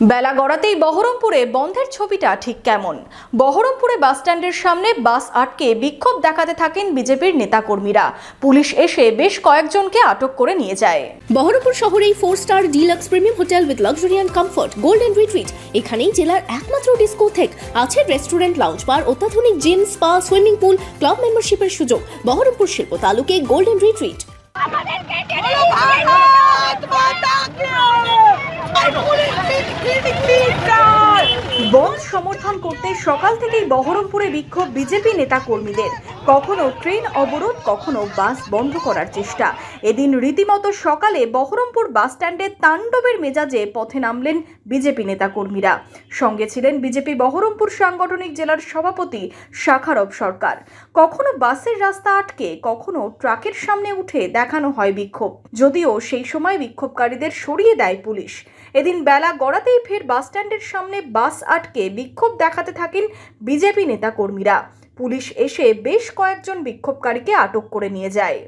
বেলা গড়াতেই বহরমপুরে বন্ধের ছবিটা ঠিক কেমন? বহরমপুরে বাসস্ট্যান্ডের সামনে বাস আটকে বিক্ষোভ দেখাতে থাকেন বিজেপির নেতাকর্মীরা। পুলিশ এসে বেশ কয়েকজনকে আটক করে নিয়ে যায়। বহরমপুর শহরেই four star deluxe premium hotel with luxury and comfort golden retreat এখানেই জেলার একমাত্র ডিস্কোথেক আছে রেস্টুরেন্ট লাউজ বার অত্যাধুনিক gym spa swimming pool club মেম্বারশিপের সুযোগ। বহরমপুর শিল্প তালুকে গোল্ডেন রিট্রিট সমর্থন করতে সকাল থেকেই বহরমপুরে বিক্ষোভ বিজেপি নেতা কর্মীদের কখনো ট্রেন অবরোধ, কখনো বাস বন্ধ করার চেষ্টা। এদিন রীতিমতো সকালে বহরমপুর বাস স্ট্যান্ডে তাণ্ডবের মেজাজে পথে নামলেন বিজেপি নেতা কর্মীরা সঙ্গে ছিলেন বিজেপি বহরমপুর সাংগঠনিক জেলার সভাপতি শাখারব সরকার। কখনো বাসের রাস্তা আটকে, কখনো ট্রাকের সামনে উঠে দেখানো হয় বিক্ষোভ। যদিও সেই সময় বিক্ষোভকারীদের সরিয়ে দেয় পুলিশ। এদিন বেলা গড়াতেই ফের বাসস্ট্যান্ডের সামনে বাস আটকে বিক্ষোভ দেখাতে থাকেন বিজেপি নেতাকর্মীরা। পুলিশ এসে বেশ কয়েকজন বিক্ষোভকারীকে আটক করে নিয়ে যায়।